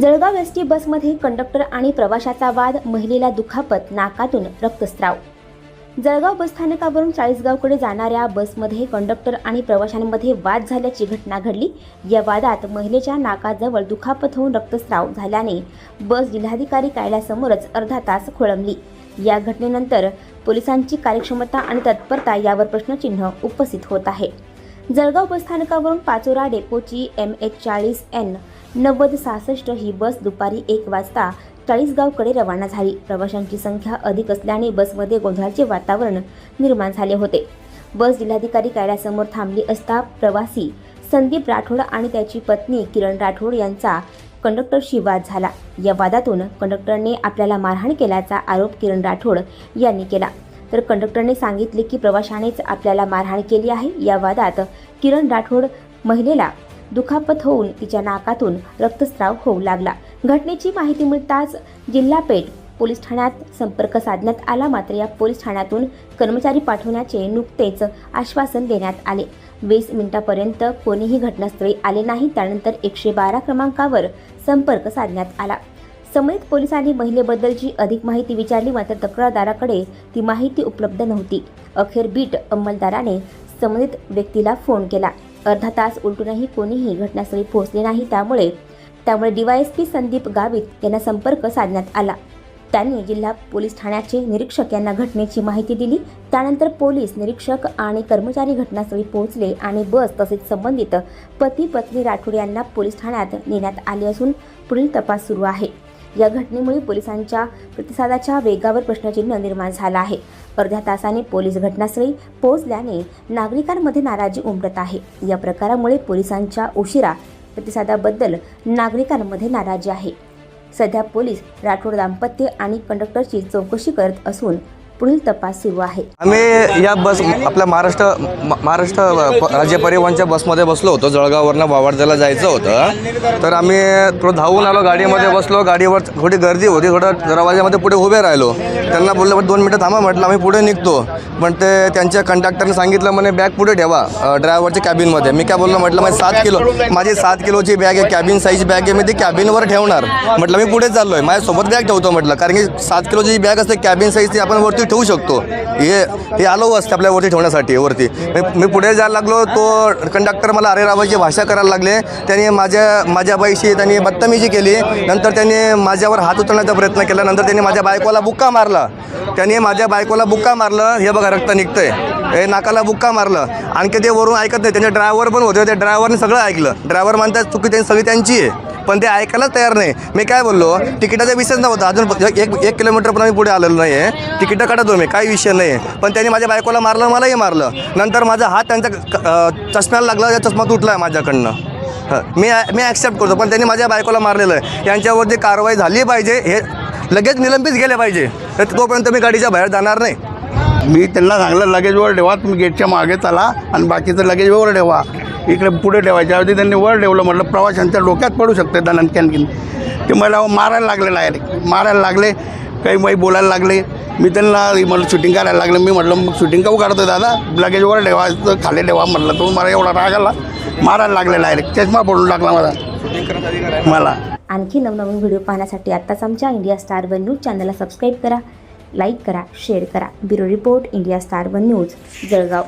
Jalgaon S T बसमध्ये conductor आणि प्रवाशाचा वाद महिलेला दुखापत नाकातून रक्तस्राव. जळगाव बसस्थानकावरून चाळीसगावकडे जाणाऱ्या बसमध्ये कंडक्टर आणि प्रवाशांमध्ये वाद झाल्याची घटना घडली. या वादात महिलेच्या नाकाजवळ दुखापत होऊन रक्तस्राव झाल्याने बस जिल्हाधिकारी कार्यालयासमोरच अर्धा तास खोळंबली. या घटनेनंतर पोलिसांची कार्यक्षमता आणि तत्परता यावर प्रश्नचिन्ह उपस्थित होत आहे. जळगाव बसस्थानकावरून पाचोरा डेपोची एम एच चाळीस एन नव्वद सहासष्ट ही बस दुपारी एक वाजता चाळीसगावकडे रवाना झाली. प्रवाशांची संख्या अधिक असल्याने बसमध्ये गोंधळाचे वातावरण निर्माण झाले होते. बस जिल्हाधिकारी कार्यालयासमोर थांबली असता प्रवासी संदीप राठोड आणि त्याची पत्नी किरण राठोड यांचा कंडक्टरशी वाद झाला. या वादातून कंडक्टरने आपल्याला मारहाण केल्याचा आरोप किरण राठोड यांनी केला. तर कंडक्टरने सांगितले की प्रवाशानेच आपल्याला मारहाण केली आहे. या वादात किरण राठोड महिलेला दुखापत होऊन तिच्या नाकातून रक्तस्राव होऊ लागला. घटनेची माहिती मिळताच जिल्हा पेठ पोलीस ठाण्यात संपर्क साधण्यात आला. मात्र या पोलीस ठाण्यातून कर्मचारी पाठवण्याचे नुकतेच आश्वासन देण्यात आले. वीस मिनिटापर्यंत कोणीही घटनास्थळी आले नाही. त्यानंतर एकशे बारा क्रमांकावर संपर्क साधण्यात आला. संबंधित पोलिसांनी महिलेबद्दलची अधिक माहिती विचारली मात्र तक्रारदाराकडे ती माहिती उपलब्ध नव्हती. अखेर बीट अंमलदाराने संबंधित व्यक्तीला फोन केला. अर्धा तास उलटूनही कोणीही घटनास्थळी पोहोचले नाही त्यामुळे त्यामुळे डीवायएसपी संदीप गावित यांना संपर्क साधण्यात आला. त्यांनी जिल्हा पोलीस ठाण्याचे निरीक्षक यांना घटनेची माहिती दिली. त्यानंतर पोलीस निरीक्षक आणि कर्मचारी घटनास्थळी पोहोचले आणि बस तसेच संबंधित पती पत्नी राठोड यांना पोलीस ठाण्यात नेण्यात आले असून पुढील तपास सुरू आहे. या घटनेमुळे पोलिसांच्या प्रतिसादाच्या वेगावर प्रश्नचिन्ह निर्माण झाला आहे. अर्ध्या तासाने पोलीस घटनास्थळी पोहोचल्याने नागरिकांमध्ये नाराजी उमटत आहे. या प्रकारामुळे पोलिसांच्या उशिरा प्रतिसादाबद्दल नागरिकांमध्ये नाराजी आहे. सध्या पोलीस राठोड दाम्पत्य आणि कंडक्टरची चौकशी करत असून पुढील तपास सुरू आहे. आम्ही या बस आपल्या महाराष्ट्र महाराष्ट्र राज्य परिवहनच्या बसमध्ये बसलो होतो. जळगाववरनं वावडद्याला जायचं होतं. तर आम्ही थोडं धावून आलो गाडीमध्ये बसलो. गाडीवर थोडी गर्दी होती थोडं दरवाजामध्ये पुढे उभे राहिलो. त्यांना बोललं पण दोन मिनटं थांबा म्हटलं आम्ही पुढे निघतो. पण ते त्यांच्या कंडक्टरने सांगितलं म्हणे बॅग पुढे ठेवा ड्रायव्हरच्या कॅबिनमध्ये मी काय बोललो म्हटलं माझी सात किलो माझी सात किलोची बॅग आहे कॅबिन साईज बॅग आहे मी ती कॅबिनवर ठेवणार. म्हटलं मी पुढे चाललो आहे माझ्यासोबत बॅग ठेवतो म्हटलं कारण की सात किलोची जी बॅग असते कॅबिन साईज ती आपण वरती ठेवू शकतो. हे हे आलो असते आपल्यावरती ठेवण्यासाठी वरती. मी- मी पुढे जायला लागलो तो कंडक्टर मला अरेरावाची भाषा करायला लागले. त्यांनी माझ्या माझ्या बाईशी त्यांनी बदतमीजी केली. नंतर त्यांनी माझ्यावर हात उचलण्याचा प्रयत्न केला. नंतर त्यांनी माझ्या बायकोला बुक्का मारला. त्यांनी माझ्या बायकोला बुक्का मारलं. हे बघा रक्त निघतंय. हे नाकाला बुक्का मारलं. आणखी ते वरून ऐकत नाही. त्यांचे ड्रायव्हर पण होते. त्या ड्रायव्हरने सगळं ऐकलं. ड्रायव्हर म्हणतात चुकी त्यांनी सगळी त्यांची आहे. पण ते ऐकायलाच तयार नाही. मी काय बोललो तिकिटाचा विषयच नव्हता. अजून एक एक- किलोमीटर पण आम्ही पुढे आलेलो नाही आहे तिकीटं काढतो मी काही विषय नाही आहे पण त्यांनी माझ्या बायकोला मारलं मलाही मारलं. नंतर माझा हात त्यांचा चष्म्याला लागला त्या चष्मा तुटला आहे माझ्याकडनं मी मी ॲक्सेप्ट करतो पण त्यांनी माझ्या बायकोला मारलेलं आहे. यांच्यावर जी कारवाई झाली पाहिजे हे लगेच निलंबित गेले पाहिजे. तर तोपर्यंत मी गाडीच्या बाहेर जाणार नाही. मी त्यांना सांगलं लगेजवर ठेवा तुम्ही गेटच्या मागे चला आणि बाकीचं लगेजवर ठेवा. इकडे पुढे ठेवायच्या ऐवजी त्यांनी वर ठेवलं म्हटलं प्रवाशांच्या डोक्यात पडू शकते दणक्यान आणखीन ते मला मारायला लागले डायरेक्ट मारायला लागले काही माही बोलायला लागले. मी त्यांना म्हटलं शूटिंग करायला लागलं. मी म्हटलं मग शूटिंग काऊ काढतो दादा? लगेज वर ठेवायचं खाली ठेवा म्हटलं. तो मला एवढा राग आला. मारायला लागले डायरेक्ट चष्मा पडून लागला मला मला. आणखी नवनवीन व्हिडिओ पाहण्यासाठी आत्ताच आमच्या इंडिया स्टार वन न्यूज चॅनलला सबस्क्राईब करा लाईक करा शेअर करा. Bureau report India Star One News Jalgaon.